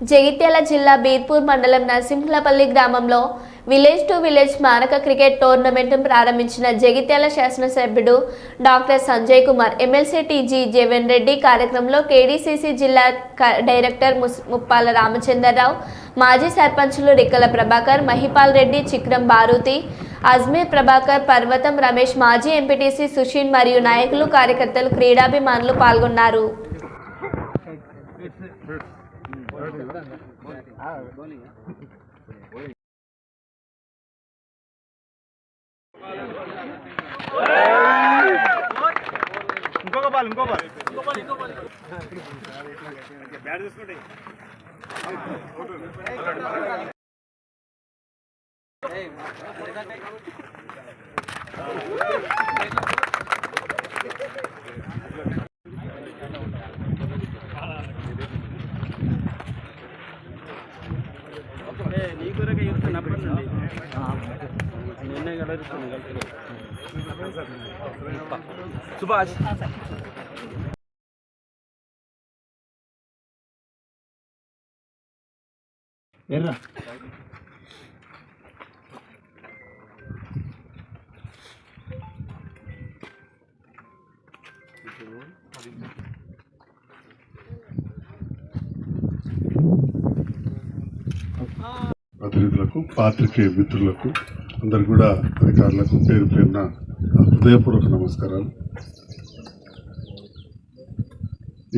జగిత్యాల జిల్లా బీర్పూర్ మండలం నరసింహలపల్లి గ్రామంలో విలేజ్ టు విలేజ్ స్మారక క్రికెట్ టోర్నమెంట్ ప్రారంభించిన జగిత్యాల శాసనసభ్యుడు doctor Sanjay Kumar MLC TG Jagan Reddy కార్యక్రమంలో కేడీసీసీ జిల్లా డైరెక్టర్ ముస్- ముప్పాల రామచంద్రరావు మాజీ సర్పంచులు రిక్కల ప్రభాకర్ మహిపాల్ రెడ్డి చిక్రం బారుతి అజ్మీర్ ప్రభాకర్ పర్వతం రమేష్ మాజీ ఎంపీటీసీ సుషీన్ మరియు నాయకులు కార్యకర్తలు క్రీడాభిమానులు పాల్గొన్నారు. ఇంకొక బాల్ ఇంకో బాల్ బ్యాట్ తీసుకుంటే ദൂരെ കയ്യിൽ തിന്നപ്പെടുന്നുണ്ട് നിന്നെ കളൊരു സുഭാഷ്. എറാ Ah. అతిథులకు పాత్రికే మిత్రులకు అందరు కూడా అధికారులకు పేరు పేరున హృదయపూర్వక నమస్కారాలు.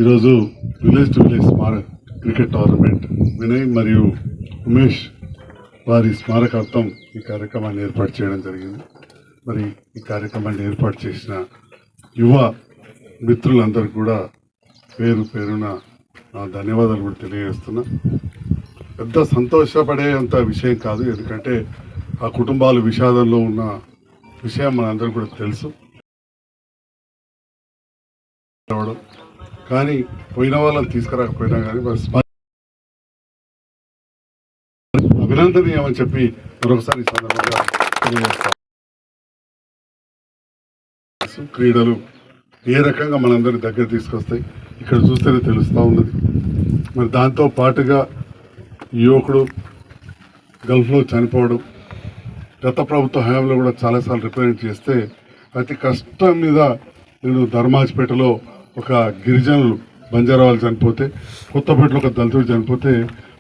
ఈరోజు విలేజ్ టు విలేజ్ స్మారక క్రికెట్ టోర్నమెంట్ వినయ్ మరియు ఉమేష్ వారి స్మారకార్థం ఈ కార్యక్రమాన్ని ఏర్పాటు చేయడం జరిగింది. మరి ఈ కార్యక్రమాన్ని ఏర్పాటు చేసిన యువ మిత్రులందరూ కూడా పేరు పేరున ధన్యవాదాలు కూడా తెలియజేస్తున్నా. పెద్ద సంతోషపడే అంత విషయం కాదు. ఎందుకంటే ఆ కుటుంబాలు విషాదంలో ఉన్న విషయం మనందరం కూడా తెలుసు. కానీ పోయిన వాళ్ళని తీసుకురాకపోయినా కానీ మరి అభినందనీయమని చెప్పి మరొకసారి ఈ సందర్భంగా క్రీడలు ఏ రకంగా మనందరి దగ్గర తీసుకొస్తాయి ఇక్కడ చూస్తేనే తెలుస్తూ ఉన్నది. మరి దాంతో పాటుగా యువకుడు గల్ఫ్లో చనిపోవడం గత ప్రభుత్వ హయాంలో కూడా చాలాసార్లు రిప్రజెంట్ చేస్తే అతి కష్టం మీద నేను ధర్మాజ్పేటలో ఒక గిరిజనులు బంజారావాలు చనిపోతే కొత్తపేటలో ఒక దళితుడు చనిపోతే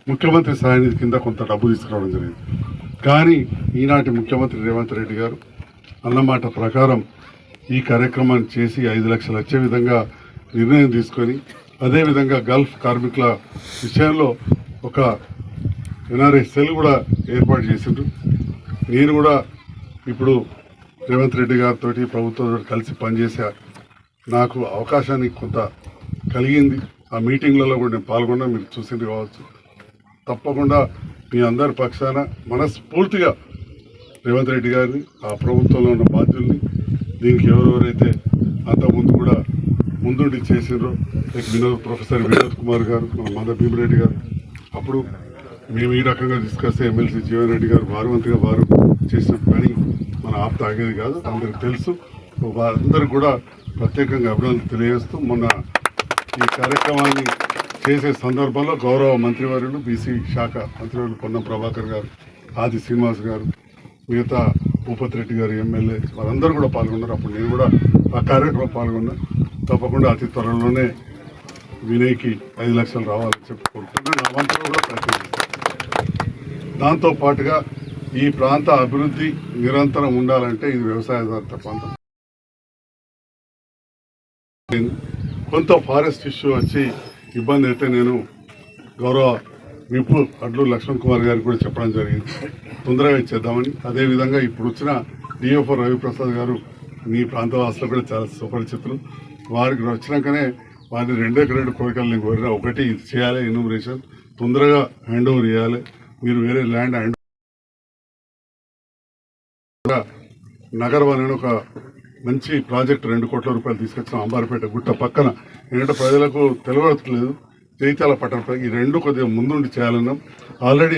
ముఖ్యమంత్రి సాయనిధి కింద కొంత డబ్బు తీసుకురావడం జరిగింది. కానీ ఈనాటి ముఖ్యమంత్రి రేవంత్ రెడ్డి గారు అన్నమాట ప్రకారం ఈ కార్యక్రమాన్ని చేసి ఐదు లక్షలు వచ్చే విధంగా నిర్ణయం తీసుకొని అదేవిధంగా గల్ఫ్ కార్మికుల విషయంలో ఒక ఎన్ఆర్ఐ సెల్ కూడా ఏర్పాటు చేసిండ్రు. నేను కూడా ఇప్పుడు రేవంత్ రెడ్డి గారితో ప్రభుత్వంతో కలిసి పనిచేసే నాకు అవకాశాన్ని కొంత కలిగింది. ఆ మీటింగ్లలో కూడా నేను పాల్గొన్నా మీరు చూసింది కావచ్చు. తప్పకుండా మీ అందరి పక్షాన మనస్ఫూర్తిగా రేవంత్ రెడ్డి గారిని ఆ ప్రభుత్వంలో ఉన్న బాధ్యుల్ని దీనికి ఎవరెవరైతే అంతకుముందు కూడా ముందుండి చేసిండ్రో లైక్ వినోద్ ప్రొఫెసర్ వినోద్ కుమార్ గారు మన మంద భీమరెడ్డి గారు అప్పుడు మేము ఈ రకంగా డిస్కస్ ఎమ్మెల్సీ జీవన్ రెడ్డి గారు వారవంతిగా వారు చేసిన ప్లానింగ్ మన ఆప్ తాగేది కాదు అందరికి తెలుసు. వారందరూ కూడా ప్రత్యేకంగా అభినందనలు తెలియజేస్తూ మొన్న ఈ కార్యక్రమాన్ని చేసే సందర్భంలో గౌరవ మంత్రివర్యులు బీసీ శాఖ మంత్రివర్యులు పొన్నం ప్రభాకర్ గారు ఆది శ్రీనివాస్ గారు మిగతా భూపతి రెడ్డి గారు ఎమ్మెల్యే వారందరూ కూడా పాల్గొన్నారు. అప్పుడు నేను కూడా ఆ కార్యక్రమం పాల్గొన్నా. తప్పకుండా అతి త్వరలోనే వినయ్కి ఐదు లక్షలు రావాలని చెప్పి కోరుకుంటున్నాను. నా వంతులో కూడా ప్రయత్నం దాంతో పాటుగా ఈ ప్రాంత అభివృద్ధి నిరంతరం ఉండాలంటే ఇది వ్యవసాయదారిత ప్రాంతం కొంత ఫారెస్ట్ ఇష్యూ వచ్చి ఇబ్బంది అయితే నేను గౌరవ విపు అడ్లు లక్ష్మణ్ కుమార్ గారికి కూడా చెప్పడం జరిగింది. తొందరగా ఇచ్చేద్దామని. అదేవిధంగా ఇప్పుడు వచ్చిన డిఎఫ్ఓ రవిప్రసాద్ గారు మీ ప్రాంత వాసులు కూడా చాలా సుపరిచితులు. వారికి వచ్చినాకనే వారిని రెండేకి రెండు కోరికలు నేను కోరిన. ఒకటి ఇది చేయాలి ఇన్యూమరేషన్ తొందరగా హ్యాండ్ ఓవర్ చేయాలి. మీరు వేరే ల్యాండ్ అండ్ నగరం అనే ఒక మంచి ప్రాజెక్ట్ రెండు కోట్ల రూపాయలు తీసుకొచ్చిన అంబారిపేట గుట్ట పక్కన. ఏంటంటే ప్రజలకు తెలియట్లేదు జైతాల పట్టణ ఈ రెండు కొద్దిగా ముందుండి చేయాలన్నాం. ఆల్రెడీ